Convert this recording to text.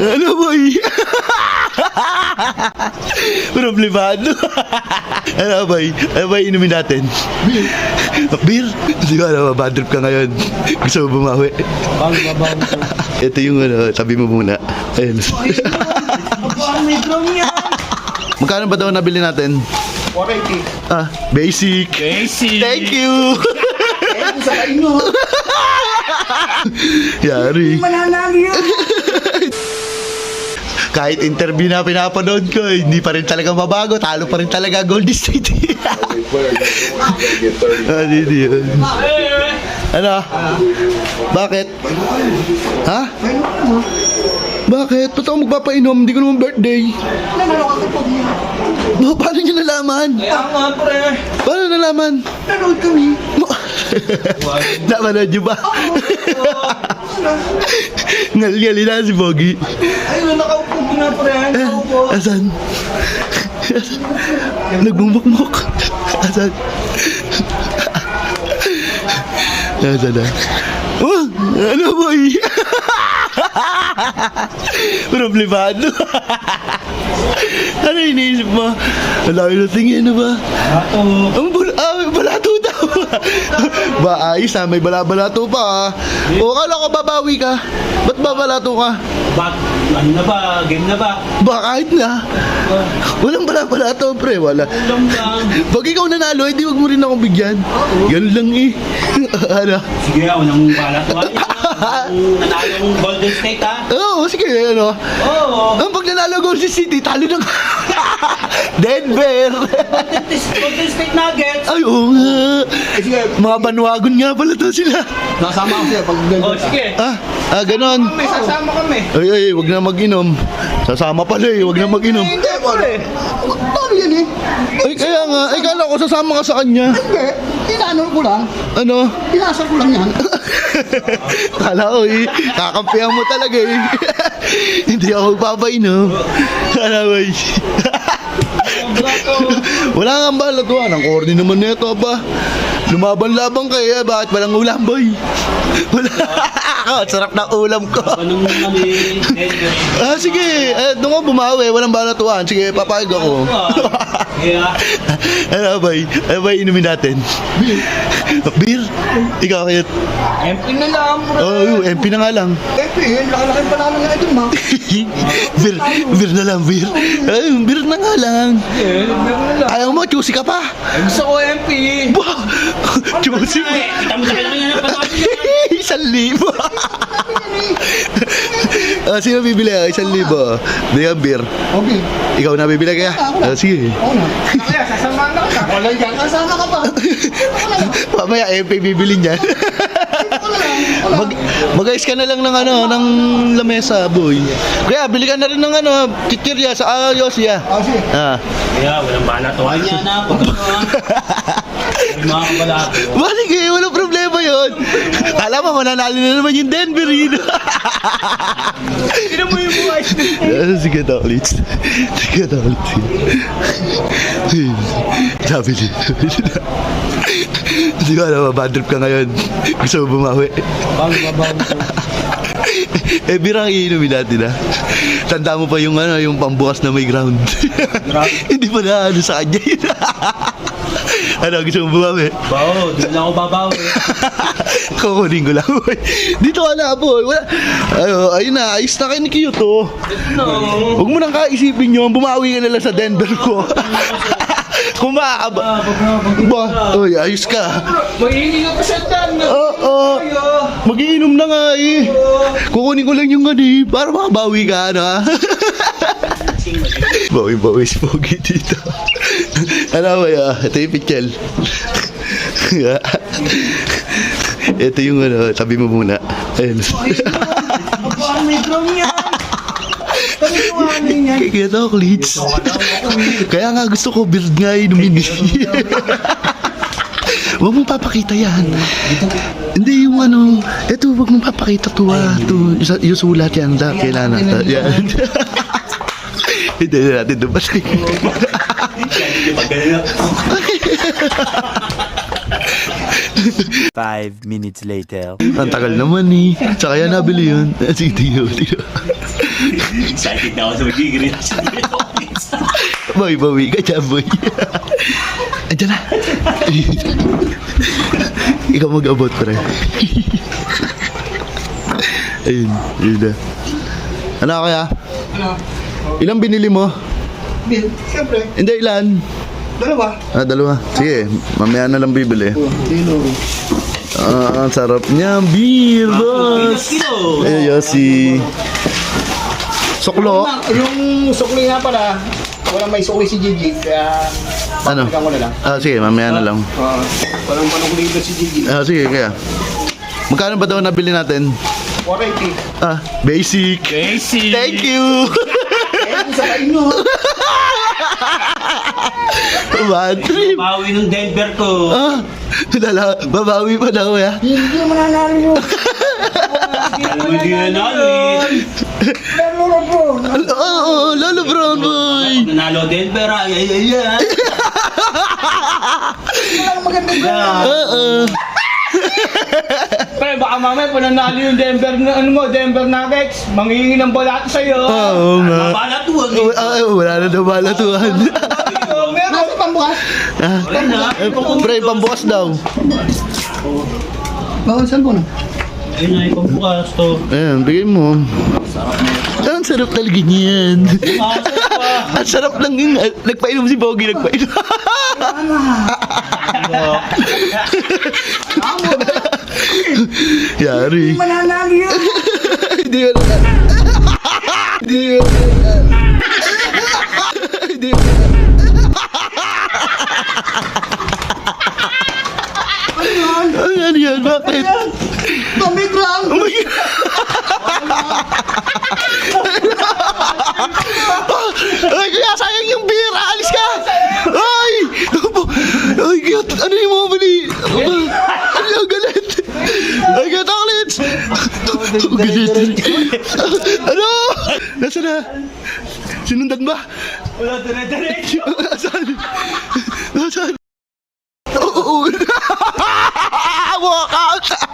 Ano boy? Problemado. ano boy? Ano ba inumin natin? Beer. Di ba alam, bad trip ka ngayon. Gusto mo bumawi. Bang, babang. Ito yung ano, tabi mo muna. Ayun. May drum yan. Magkano ba daw nabili natin? 480. Ah, basic. Casey. Thank you. Eh, sa kaino. Yari. Mananali yan. Kahit interview na pinapanood ko, eh, hindi pa rin talaga mabago. Talo pa rin talaga Golden State. ah, hindi yun. Ano? Bakit? Ha? Bakit? Ba't ako magpapainom? Hindi ko naman birthday. No, paano niyo nalaman? Kaya nga, pre. Paano nalaman? Nanood kami. Napanood niyo ba? Ngal-ngali na si Pogi. Ayun, nakaupo ko na, pre. Nakaupo. Asan? Asan? Nagbumukmuk. Asan? Asan na? Oh, ano boy? Problemado. ano iniisip mo? Ang dami na tingin, ano ba? Ato. Ang bul ah, balato. ba, ayos ha, may balabalato pa ha. O, akala ko babawi ka. Ba't babalato ka? Bak, ano na ba? Game na ba? Ba, kahit na. Walang balabalato, pre, wala. Ulam lang. Pag ikaw nanalo, hindi wag mo rin ako bigyan. Yan lang eh. ano? Sige, unang balat ko. Ang nanalo ng Golden State, ha? Oo, sige, ano? Oo. Ang pag nanalo Golden City, talo na Denver. Golden State Nuggets. Ay, oo nga. Mga banwagon nga pala to sila. Nasama ko siya pag Oh, sige. Ah, ah, ganon. Sasama kami. Ay, ay, wag na mag-inom. Sasama pala eh, wag na mag-inom. Hindi, pare. Paano yan eh? Ay, kaya nga, ay, kala ko sasama ka sa kanya. Hindi. Inaano ko lang. Ano? Pinasal ko lang yan. Kala ko eh, kakampihan mo talaga eh. Hindi ako papainom. Ano eh? Wala nga ba latuan? Ang corny naman nito ba? Lumaban-labang kayo, eh. bakit walang ulam boy? Wala. Ako, sarap ng ulam ko. Denver. Ah, sige, eh, doon ko bumawi, walang balatuan. Sige, papayag ako. Ano ba eh? Ano ba inumin natin? Beer? Ikaw kaya? MP na lang, bro. Oo, oh, MP na nga lang. Eh, laki-laki pa namin nga ito, ma. beer, beer na lang, beer. Ay, beer na nga lang. Eh, meron na lang. Ayaw mo, choosy ka pa. Eh, Gusto ko MP. Bah, choosy mo. Eh, kita mo sa kanya ng panood Isang libo. Ah, sino bibili? Ah, Isang libo. Bili ka beer. Okay. Ikaw na bibili kaya? Ah, sige. Ako na. Kaya, na kita. Wala yan. Kasama ka pa. Na. Mamaya, MP bibili niyan. Na. Mag, mag-ayos ka na lang ng ano, ng lamesa, boy. Kaya, bili ka na rin ng ano, chichirya sa ayos, ya. Ah, sige. Ah. Kaya, walang banatuan niya na. Pag ano, ah. May mga kabalato. Ba, sige, walang problema yun. Alam mo, mananalo na naman yung Denver yun. Sino mo yung Ah, ulit. Sige na ulit. Sabi niya. Hindi ko alam, bad trip ka ngayon. Gusto mo bumawi. Bang, babang. eh, birang iinumin natin ha. Tanda mo pa yung ano, yung pambukas na may ground. Hindi pa na ano sa kanya yun. ano, gusto mo bumawi? Bao, doon lang ako babawi. Kukunin ko lang, boy. Dito ka na, boy. Wala. Ayo, ayun na, ayos na kayo ni Kyoto. No. Huwag mo nang kaisipin yun, bumawi ka na lang sa Denver ko. Kung makakaba. Ah, na, Ba, oy, ayos ka. Maghihingi ka pa siya dan. Oo, oh, magiinom na nga eh. Kukunin ko lang yung ano eh, para makabawi ka, ano ha? Bawi-bawi si Pogi dito. Ano ba ya? Ito yung pichel. Ito yung ano, tabi mo muna. Ayun. Abang, may drum yan. Kaya ako, Leeds. Kaya nga gusto ko build nga inumin. Huwag mong papakita yan. Hindi yung ano, eto huwag mong papakita to ah. Yung, sulat yan, da, kailangan. Yan. Hindi na natin dumatay. Five minutes later. Ang tagal naman eh. Tsaka yan nabili yun. Sige, tingnan mo, tingnan mo. Excited na ako sa magiging reaction nito. Boy, bawi ka dyan, boy. Andiyan na. Ikaw mag-abot, pre. Ayun, yun na. Ano kaya? Ano? Ilang binili mo? Bill, siyempre. Hindi, ilan? Dalawa. Ah, dalawa. Sige, mamaya na lang bibili. Kilo. Ah, ang sarap niya. Beer, boss. Eh, Yossi. Suklo. Yung sukli nga pala, walang may sukli si Gigi, kaya Ano? Ko na lang. Ah, sige, mamaya na lang. uh, walang panukli dito si Gigi. Ah, sige, kaya. Magkano ba daw nabili natin? 480. Ah, basic. Casey. Thank you. Eh, sa inyo. Bad trip. Bawi ng Denver ko. Ah, dala, babawi pa daw ya. Hindi mo nanalo yun. Alam mo hindi na namin. Lalo na bro. Oo, oh, lalo brown boy. Nanalo Denver, ay ay ay ay. Walang maganda ba? Oo. Pre, baka mamaya pananalo yung Denver na ano mo, Denver Nuggets, manghihingi ng balato sa'yo. Oo nga. Mabala tuwag. Oh, ah, wala na daw balatuhan. Meron. Nasa pambukas? ah, na. eh, pre, pambukas daw. Bawal saan ko na? Ayun na, ikaw bukas to. Ayan, bigay mo. Ah, Ang sarap talaga niyan. Ang sarap lang yung nagpainom si Bogie, nagpainom. Yari. Mananalo yun. Hindi na. Hindi ko Bakit? Tamig lang! Oh my God! Ay, kaya sayang yung bira! Alis ka! Ay! Ay, kaya ano yung mga mali? Ano yung galit? Ay, kaya taklit! Galit! Ano? Nasaan na? Sinundan ba? Wala, dire-diretso! Nasaan? Nasaan? Oo! 我好惨